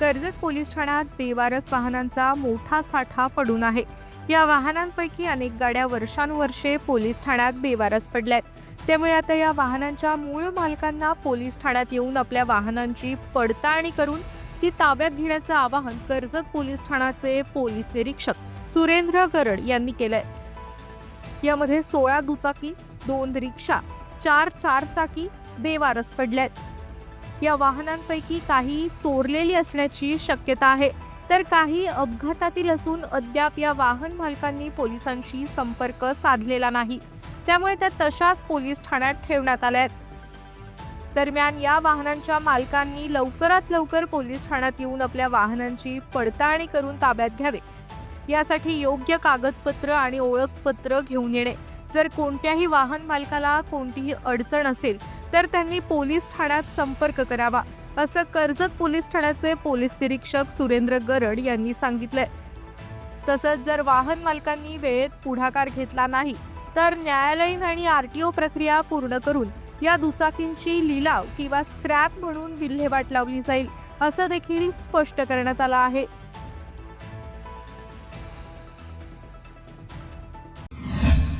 Karjat police ठाण्यात बेवारस वाहनांचा मोठा साठा पडून आहे. या वाहनांपैकी अनेक गाड्या वर्षानुवर्षे पोलीस ठाण्यात बेवारस पडल्या आहेत त्यामुळे आता या वाहनांच्या मूळ मालकांना पोलीस ठाण्यात येऊन आपल्या वाहनांची पडताळणी करून ती ताब्यात घेण्याचं आवाहन कर्जत पोलीस ठाण्याचे पोलीस निरीक्षक सुरेंद्र गरड यांनी केलंय. यामध्ये सोळा दुचाकी दोन रिक्षा चार चारचाकी बेवारस पडल्यात. या वाहनांपैकी काही चोरलेली असण्याची शक्यता आहे. तर काही अपघातातील असून अद्याप या वाहन मालकांनी पोलिसांशी संपर्क साधलेला नाही. त्यामुळे त्या तशाच पोलीस ठाण्यात ठेवण्यात आल्या आहेत. दरम्यान या वाहनांच्या मालकांनी लवकरात लवकर पोलीस ठाण्यात येऊन आपल्या वाहनांची पडताळणी करून ताब्यात घ्यावे. यासाठी योग्य कागदपत्र आणि ओळखपत्र घेऊन येणे. जर कोणत्याही वाहन मालकाला कोणतीही अडचण असेल तर त्यांनी पोलीस ठाण्यात संपर्क करावा असं कर्जत पोलीस ठाण्याचे पोलीस निरीक्षक सुरेंद्र गरड यांनी सांगितलंय. तसंच जर वाहन मालकांनी वेळेत पुढाकार घेतला नाही तर न्यायालयीन आणि आरटीओ प्रक्रिया पूर्ण करून या दुचाकींची लिलाव किंवा स्क्रॅप म्हणून विल्हेवाट लावली जाईल असं देखील स्पष्ट करण्यात आलं आहे.